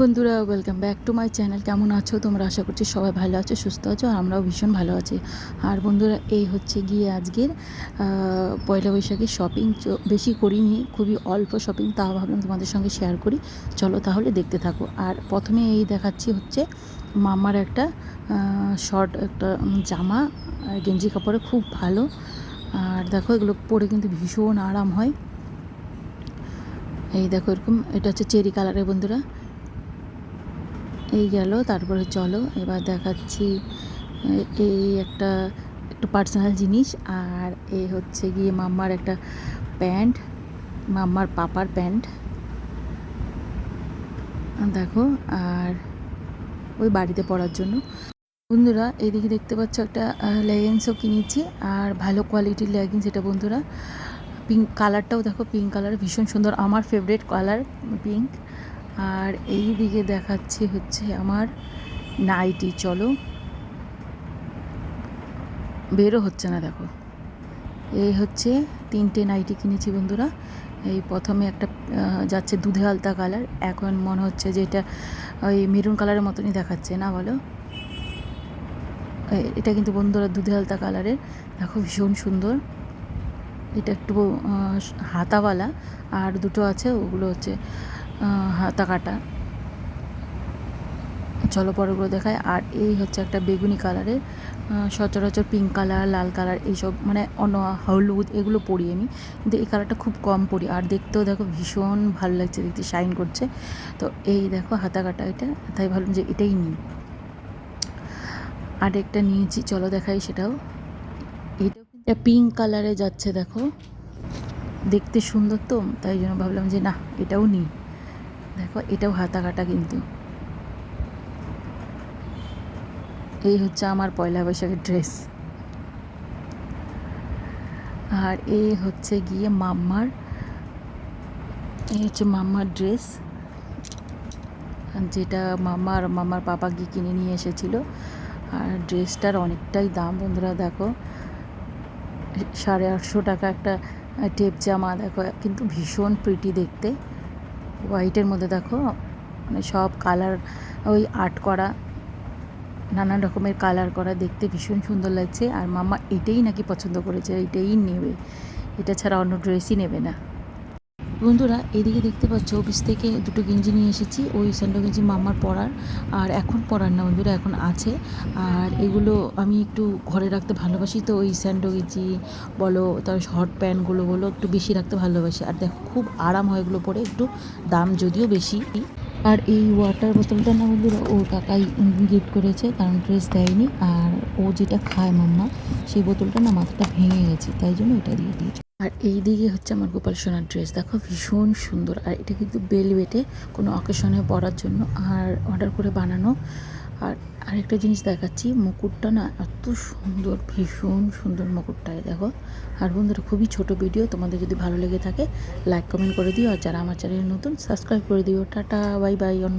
বন্ধুরা welcome back to my channel কেমন আছো? তোমরা আশা করছি সবাই ভালো আছো, সুস্থ আছো, আর আমরাও ভীষণ ভালো আছি। আর বন্ধুরা, এই হচ্ছে গিয়ে আজকের পয়লা বৈশাখের শপিং বেশি করিনি, খুবই অল্প শপিং তাও ভাবলাম তোমাদের সঙ্গে শেয়ার করি। চলো তাহলে দেখতে থাকো। আর প্রথমে এই দেখাচ্ছি হচ্ছে মামার একটা শর্ট একটা জামা গেঞ্জি কাপড়ে, খুব ভালো। আর দেখো, এগুলো পরে কিন্তু ভীষণ আরাম হয়। এই দেখো, এরকম, এটা হচ্ছে চেরি কালারের বন্ধুরা। এই গেল, তারপরে চলো, এবার দেখাচ্ছি এই একটা, একটু পার্সোনাল জিনিস, আর এই হচ্ছে গিয়ে মাম্মার একটা প্যান্ট, মাম্মার পাপার প্যান্ট। দেখো, আর ওই বাড়িতে পরার জন্য। বন্ধুরা এইদিকে দেখতে পাচ্ছ একটা লেগিংসও কিনেছি, আর ভালো কোয়ালিটির লেগিংস এটা বন্ধুরা। পিঙ্ক কালারটাও দেখো পিঙ্ক কালার ভীষণ সুন্দর। আমার ফেভারিট কালার পিঙ্ক আর এই দিকে দেখাচ্ছি হচ্ছে আমার নাইটি, চলো। বেরো হচ্ছে না, দেখো। এই হচ্ছে তিনটে নাইটি কিনেছি বন্ধুরা। এই প্রথমে একটা যাচ্ছে দুধে আলতা কালার। এখন মনে হচ্ছে যে এটা ওই মেরুন কালারের মতনই দেখাচ্ছে, না বলো? এটা কিন্তু বন্ধুরা দুধে আলতা কালারের। দেখো, ভীষণ সুন্দর। এটা একটু হাতাওয়ালা। আর দুটো আছে, ওগুলো হচ্ছে হাতা কাটা। চলো পরেগুলো দেখায় আর এই হচ্ছে একটা বেগুনি কালারের সচরাচর পিঙ্ক কালার লাল কালার এইসব মানে অন্য হলুদ এগুলো পরি আমি। কিন্তু এই কালারটা খুব কম পরি। আর দেখতেও দেখো ভীষণ ভালো লাগছে, দেখতে শাইন করছে। তো এই দেখো হাতা কাটা এটা, তাই ভাবলাম যে এটাই নিই। আর একটা নিয়েছি, চলো দেখাই সেটাও। এটাও কিন্তু পিঙ্ক কালারে যাচ্ছে দেখো। দেখতে সুন্দর তো, তাই জন্য ভাবলাম যে না, এটাও নিই। দেখো, এটাও হাতা কাটা কিন্তু। এই হচ্ছে আমার পয়লা বৈশাখের ড্রেস আর এই হচ্ছে গিয়ে মাম্মার, এই হচ্ছে মাম্মার ড্রেস যেটা মামার মামার পাপা গিয়ে কিনে নিয়ে এসেছিল। আর ড্রেসটার অনেকটাই দাম বন্ধুরা, দেখো। সাড়ে আটশো টাকা একটা টেপ জামা, দেখো। কিন্তু ভীষণ প্রিটি দেখতে। হোয়াইটের মধ্যে দেখো মানে সব কালার, ওই আর্ট করা নানান রকমের কালার করা, দেখতে ভীষণ সুন্দর লাগছে। আর মামা এটাই নাকি পছন্দ করেছে, এটাই নেবে। এটা ছাড়া অন্য ড্রেসই নেবে না। বন্ধুরা, এদিকে দেখতে পাচ্ছ অফিস থেকে দুটো গেঞ্জি নিয়ে এসেছি। ওই স্যান্ডো গেঞ্জি মামার পরার আর এখন পরার না বন্ধুরা, এখন আছে। আর এগুলো আমি একটু ঘরে রাখতে ভালোবাসি তো, ওই স্যান্ডো গেঞ্জি বলো তার শর্ট প্যান্টগুলো বলো, একটু বেশি রাখতে ভালোবাসি। আর দেখো, খুব আরাম হয় এগুলো পরে, একটু দাম যদিও বেশি। আর এই ওয়াটার বোতলটা না বন্ধুরা, ও কাকাই গিফট করেছে, কারণ ড্রেস দেয়নি। আর ও যেটা খায় মাম্মা, সেই বোতলটা না মাথাটা ভেঙে গেছে, তাই জন্য এটা দিয়ে দিয়েছে। আর এই দিকে হচ্ছে আমার গোপাল সোনার ড্রেস দেখো ভীষণ সুন্দর। আর এটা কিন্তু বেল বেটে কোনো অকেশনে পরার জন্য আর অর্ডার করে বানানো। আর আরেকটা জিনিস দেখাচ্ছি, মুকুটটা না এত সুন্দর, ভীষণ সুন্দর মুকুটটায় দেখো। আর বন্ধুরা, খুবই ছোট ভিডিও তোমাদের যদি ভালো লেগে থাকে লাইক কমেন্ট করে দিও। আর যারা আমার চ্যানেলে নতুন সাবস্ক্রাইব করে দিও। Tata bye bye on